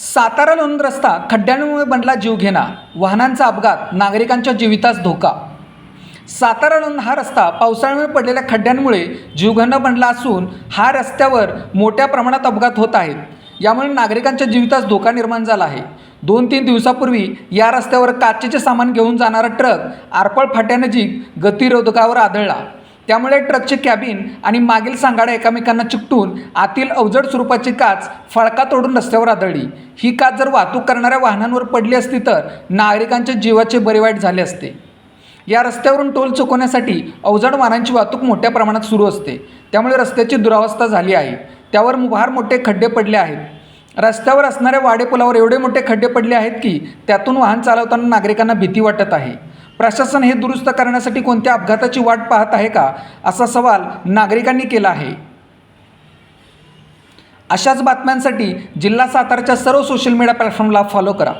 सातारा लोणंद रस्ता खड्ड्यांमुळे बनला जीवघेणा वाहनांचा अपघात नागरिकांच्या जीवितास धोका. सातारा लोणंद हा रस्ता पावसाळ्यामुळे पडलेल्या खड्ड्यांमुळे जीवघेणा बनला असून हा रस्त्यावर मोठ्या प्रमाणात अपघात होत आहेत यामुळे नागरिकांच्या जीवितास धोका निर्माण झाला आहे. दोन तीन दिवसापूर्वी या रस्त्यावर काचेचे सामान घेऊन जाणारा ट्रक आरपळ फाट्यानजीक गतिरोधकावर आदळला. त्यामुळे ट्रकचे कॅबिन आणि मागील सांगाडा एकमेकांना चिकटून आतील अवजड स्वरूपाची काच फळका तोडून रस्त्यावर आदळली. ही काच जर वाहतूक करणाऱ्या वाहनांवर पडली असती तर नागरिकांच्या जीवाचे बरे वाईट झाले असते. या रस्त्यावरून टोल चुकवण्यासाठी अवजड वाहनांची वाहतूक मोठ्या प्रमाणात सुरू असते. त्यामुळे रस्त्याची दुरावस्था झाली आहे. त्यावर फार मोठे खड्डे पडले आहेत. रस्त्यावर असणाऱ्या वाडेपुलावर एवढे मोठे खड्डे पडले आहेत की त्यातून वाहन चालवताना नागरिकांना भीती वाटत आहे. प्रशासन हे दुरुस्त करण्यासाठी कोणत्या अपघाताची वाट पाहत आहे का? असा सवाल नागरिकांनी केला आहे. अशाच बातम्यांसाठी जिल्हा सातारच्या सर्व सोशल मीडिया प्लॅटफॉर्मला फॉलो करा.